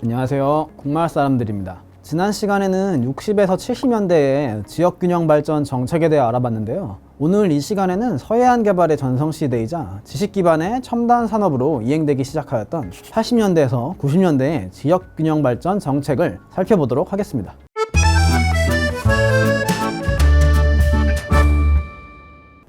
안녕하세요. 국마을 사람들입니다. 지난 시간에는 60에서 70년대의 지역균형 발전 정책에 대해 알아봤는데요. 오늘 이 시간에는 서해안 개발의 전성시대이자 지식 기반의 첨단 산업으로 이행되기 시작하였던 80년대에서 90년대의 지역균형 발전 정책을 살펴보도록 하겠습니다.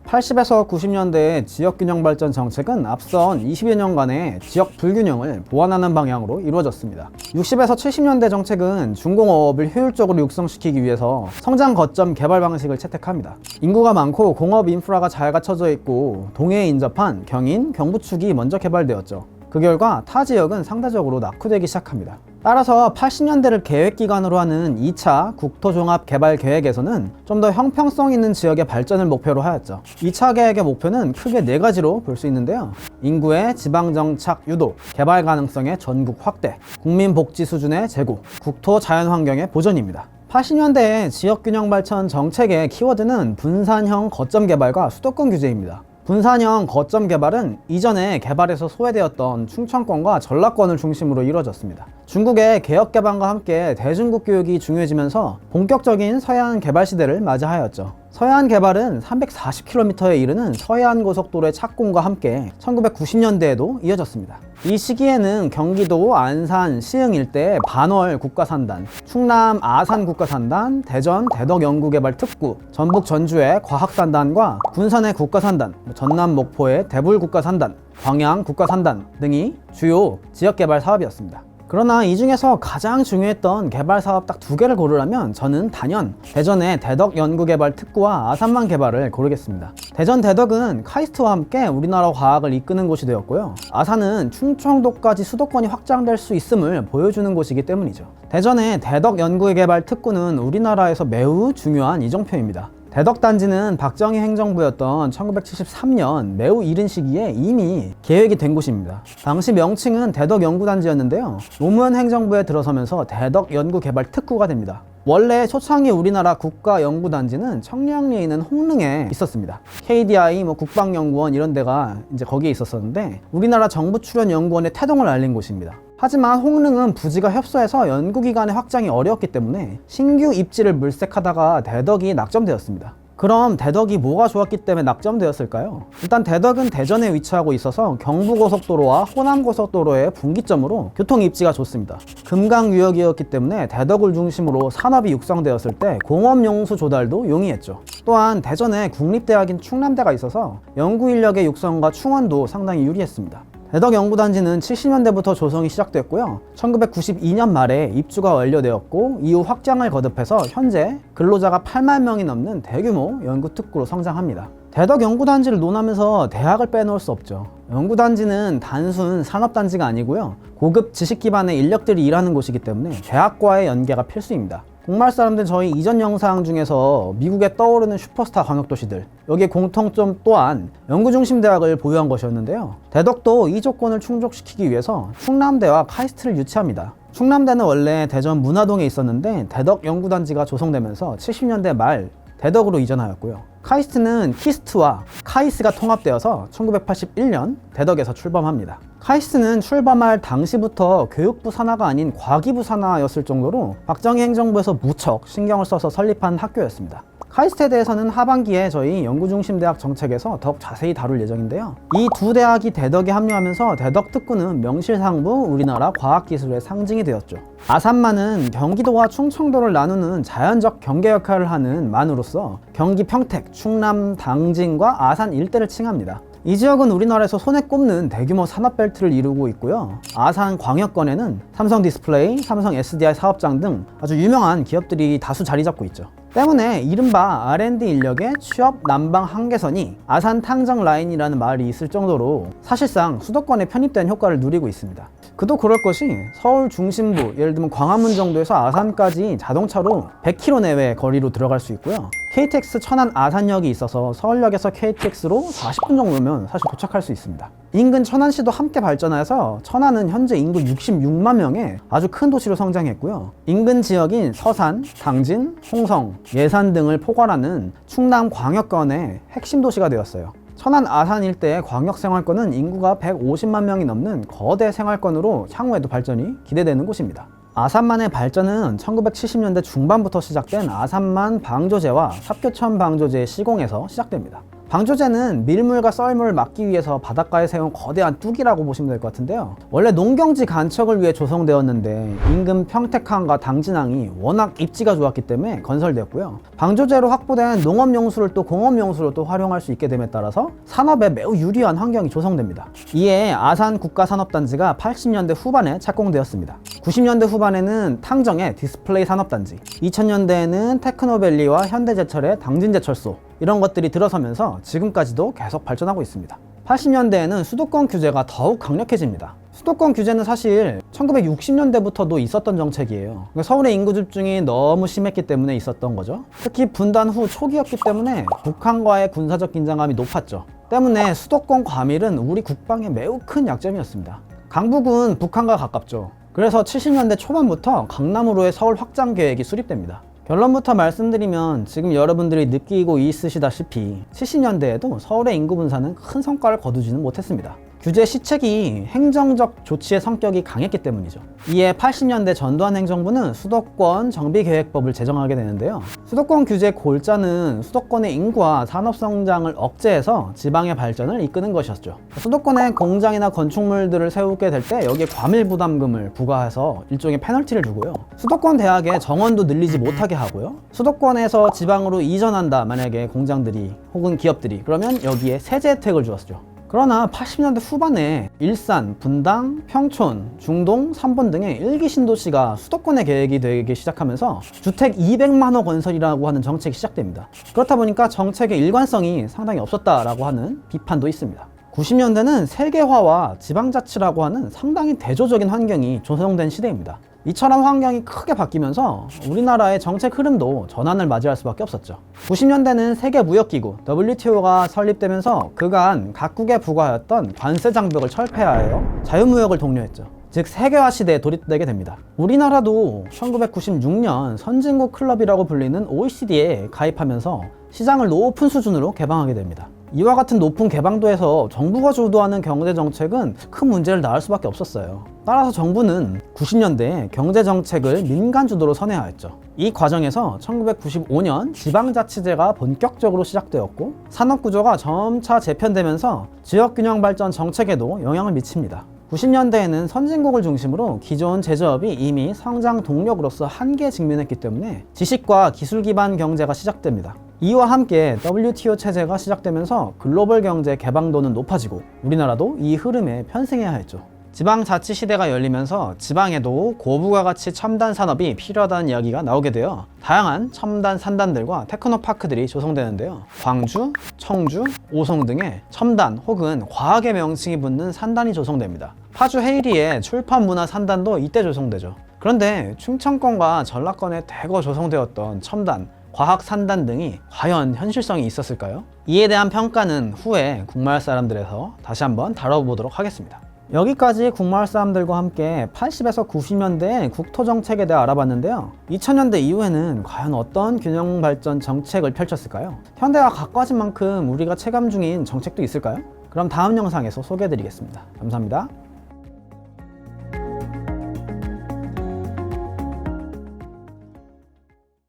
80에서 90년대의 지역균형 발전 정책은 앞선 20여 년간의 지역 불균형을 보완하는 방향으로 이루어졌습니다. 60에서 70년대 정책은 중공업을 효율적으로 육성시키기 위해서 성장 거점 개발 방식을 채택합니다. 인구가 많고 공업 인프라가 잘 갖춰져 있고 동해에 인접한 경인, 경부축이 먼저 개발되었죠. 그 결과 타 지역은 상대적으로 낙후되기 시작합니다. 따라서 80년대를 계획기간으로 하는 2차 국토종합개발계획에서는 좀 더 형평성 있는 지역의 발전을 목표로 하였죠. 2차 계획의 목표는 크게 네 가지로 볼 수 있는데요. 인구의 지방정착 유도, 개발 가능성의 전국 확대, 국민복지 수준의 제고, 국토 자연환경의 보존입니다. 80년대의 지역균형 발전 정책의 키워드는 분산형 거점 개발과 수도권 규제입니다. 분산형 거점 개발은 이전에 개발에서 소외되었던 충청권과 전라권을 중심으로 이루어졌습니다. 중국의 개혁 개방과 함께 대중국 교육이 중요해지면서 본격적인 서해안 개발 시대를 맞이하였죠. 서해안 개발은 340km에 이르는 서해안 고속도로의 착공과 함께 1990년대에도 이어졌습니다. 이 시기에는 경기도 안산 시흥 일대의 반월 국가산단, 충남 아산 국가산단, 대전 대덕 연구개발 특구, 전북 전주의 과학산단과 군산의 국가산단, 전남 목포의 대불 국가산단, 광양 국가산단 등이 주요 지역개발 사업이었습니다. 그러나 이 중에서 가장 중요했던 개발 사업 딱 두 개를 고르라면 저는 단연 대전의 대덕 연구개발 특구와 아산만 개발을 고르겠습니다. 대전 대덕은 카이스트와 함께 우리나라 과학을 이끄는 곳이 되었고요. 아산은 충청도까지 수도권이 확장될 수 있음을 보여주는 곳이기 때문이죠. 대전의 대덕 연구개발 특구는 우리나라에서 매우 중요한 이정표입니다. 대덕단지는 박정희 행정부였던 1973년 매우 이른 시기에 이미 계획이 된 곳입니다. 당시 명칭은 대덕연구단지였는데요. 노무현 행정부에 들어서면서 대덕연구개발특구가 됩니다. 원래 초창기 우리나라 국가연구단지는 청량리에 있는 홍릉에 있었습니다. KDI, 뭐 국방연구원 이런 데가 이제 거기에 있었었는데 우리나라 정부 출연 연구원의 태동을 알린 곳입니다. 하지만 홍릉은 부지가 협소해서 연구기관의 확장이 어려웠기 때문에 신규 입지를 물색하다가 대덕이 낙점되었습니다. 그럼 대덕이 뭐가 좋았기 때문에 낙점되었을까요? 일단 대덕은 대전에 위치하고 있어서 경부고속도로와 호남고속도로의 분기점으로 교통 입지가 좋습니다. 금강 유역이었기 때문에 대덕을 중심으로 산업이 육성되었을 때 공업 용수 조달도 용이했죠. 또한 대전에 국립대학인 충남대가 있어서 연구 인력의 육성과 충원도 상당히 유리했습니다. 대덕 연구단지는 70년대부터 조성이 시작됐고요. 1992년 말에 입주가 완료되었고 이후 확장을 거듭해서 현재 근로자가 8만 명이 넘는 대규모 연구특구로 성장합니다. 대덕 연구단지를 논하면서 대학을 빼놓을 수 없죠. 연구단지는 단순 산업단지가 아니고요. 고급 지식 기반의 인력들이 일하는 곳이기 때문에 대학과의 연계가 필수입니다. 공말 사람들 저희 이전 영상 중에서 미국에 떠오르는 슈퍼스타 광역도시들 여기에 공통점 또한 연구중심 대학을 보유한 것이었는데요. 대덕도 이 조건을 충족시키기 위해서 충남대와 카이스트를 유치합니다. 충남대는 원래 대전 문화동에 있었는데 대덕 연구단지가 조성되면서 70년대 말 대덕으로 이전하였고요. 카이스트는 키스트와 카이스가 통합되어서 1981년 대덕에서 출범합니다. 카이스트는 출범할 당시부터 교육부 산하가 아닌 과기부 산하였을 정도로 박정희 행정부에서 무척 신경을 써서 설립한 학교였습니다. 카이스트에 대해서는 하반기에 저희 연구중심대학 정책에서 더욱 자세히 다룰 예정인데요. 이 두 대학이 대덕에 합류하면서 대덕 특구는 명실상부 우리나라 과학기술의 상징이 되었죠. 아산만은 경기도와 충청도를 나누는 자연적 경계 역할을 하는 만으로서 경기 평택, 충남, 당진과 아산 일대를 칭합니다. 이 지역은 우리나라에서 손에 꼽는 대규모 산업벨트를 이루고 있고요. 아산 광역권에는 삼성 디스플레이, 삼성 SDI 사업장 등 아주 유명한 기업들이 다수 자리 잡고 있죠. 때문에 이른바 R&D 인력의 취업 난방 한계선이 아산 탕정 라인이라는 말이 있을 정도로 사실상 수도권에 편입된 효과를 누리고 있습니다. 그도 그럴 것이 서울 중심부, 예를 들면 광화문 정도에서 아산까지 자동차로 100km 내외 거리로 들어갈 수 있고요. KTX 천안 아산역이 있어서 서울역에서 KTX로 40분 정도면 사실 도착할 수 있습니다. 인근 천안시도 함께 발전해서 천안은 현재 인구 66만 명의 아주 큰 도시로 성장했고요. 인근 지역인 서산, 당진, 홍성, 예산 등을 포괄하는 충남 광역권의 핵심 도시가 되었어요. 천안 아산 일대의 광역 생활권은 인구가 150만 명이 넘는 거대 생활권으로 향후에도 발전이 기대되는 곳입니다. 아산만의 발전은 1970년대 중반부터 시작된 아산만 방조제와 삽교천 방조제의 시공에서 시작됩니다. 방조제는 밀물과 썰물을 막기 위해서 바닷가에 세운 거대한 뚝이라고 보시면 될 것 같은데요. 원래 농경지 간척을 위해 조성되었는데 인근 평택항과 당진항이 워낙 입지가 좋았기 때문에 건설되었고요. 방조제로 확보된 농업용수를 또 공업용수로 또 활용할 수 있게 됨에 따라서 산업에 매우 유리한 환경이 조성됩니다. 이에 아산 국가산업단지가 80년대 후반에 착공되었습니다. 90년대 후반에는 탕정의 디스플레이 산업단지, 2000년대에는 테크노밸리와 현대제철의 당진제철소 이런 것들이 들어서면서 지금까지도 계속 발전하고 있습니다. 80년대에는 수도권 규제가 더욱 강력해집니다. 수도권 규제는 사실 1960년대부터도 있었던 정책이에요. 그러니까 서울의 인구 집중이 너무 심했기 때문에 있었던 거죠. 특히 분단 후 초기였기 때문에 북한과의 군사적 긴장감이 높았죠. 때문에 수도권 과밀은 우리 국방에 매우 큰 약점이었습니다. 강북은 북한과 가깝죠. 그래서 70년대 초반부터 강남으로의 서울 확장 계획이 수립됩니다. 결론부터 말씀드리면 지금 여러분들이 느끼고 있으시다시피 70년대에도 서울의 인구 분산은 큰 성과를 거두지는 못했습니다. 규제 시책이 행정적 조치의 성격이 강했기 때문이죠. 이에 80년대 전두환 행정부는 수도권 정비계획법을 제정하게 되는데요. 수도권 규제 골자는 수도권의 인구와 산업 성장을 억제해서 지방의 발전을 이끄는 것이었죠. 수도권에 공장이나 건축물들을 세우게 될 때 여기에 과밀 부담금을 부과해서 일종의 페널티를 주고요. 수도권 대학의 정원도 늘리지 못하게 하고요. 수도권에서 지방으로 이전한다 만약에 공장들이 혹은 기업들이 그러면 여기에 세제 혜택을 주었죠. 그러나 80년대 후반에 일산, 분당, 평촌, 중동, 삼본 등의 일기 신도시가 수도권의 계획이 되기 시작하면서 주택 200만 호 건설이라고 하는 정책이 시작됩니다. 그렇다 보니까 정책의 일관성이 상당히 없었다라고 하는 비판도 있습니다. 90년대는 세계화와 지방자치라고 하는 상당히 대조적인 환경이 조성된 시대입니다. 이처럼 환경이 크게 바뀌면서 우리나라의 정책 흐름도 전환을 맞이할 수밖에 없었죠. 90년대는 세계 무역기구 WTO가 설립되면서 그간 각국에 부과하였던 관세 장벽을 철폐하여 자유무역을 독려했죠. 즉 세계화 시대에 돌입되게 됩니다. 우리나라도 1996년 선진국 클럽이라고 불리는 OECD에 가입하면서 시장을 높은 수준으로 개방하게 됩니다. 이와 같은 높은 개방도에서 정부가 주도하는 경제 정책은 큰 문제를 낳을 수밖에 없었어요. 따라서 정부는 90년대에 경제 정책을 민간 주도로 선회하였죠. 이 과정에서 1995년 지방자치제가 본격적으로 시작되었고 산업 구조가 점차 재편되면서 지역 균형 발전 정책에도 영향을 미칩니다. 90년대에는 선진국을 중심으로 기존 제조업이 이미 성장 동력으로서 한계에 직면했기 때문에 지식과 기술 기반 경제가 시작됩니다. 이와 함께 WTO 체제가 시작되면서 글로벌 경제 개방도는 높아지고 우리나라도 이 흐름에 편승해야 했죠. 지방자치 시대가 열리면서 지방에도 고부가 가치 첨단 산업이 필요하다는 이야기가 나오게 되어 다양한 첨단 산단들과 테크노파크들이 조성되는데요. 광주, 청주, 오송 등의 첨단 혹은 과학의 명칭이 붙는 산단이 조성됩니다. 파주 헤이리의 출판 문화 산단도 이때 조성되죠. 그런데 충청권과 전라권에 대거 조성되었던 첨단, 과학 산단 등이 과연 현실성이 있었을까요? 이에 대한 평가는 후에 국마을 사람들에서 다시 한번 다뤄보도록 하겠습니다. 여기까지 국마을 사람들과 함께 80에서 90년대 국토 정책에 대해 알아봤는데요. 2000년대 이후에는 과연 어떤 균형 발전 정책을 펼쳤을까요? 현대와 가까워진 만큼 우리가 체감 중인 정책도 있을까요? 그럼 다음 영상에서 소개해 드리겠습니다. 감사합니다.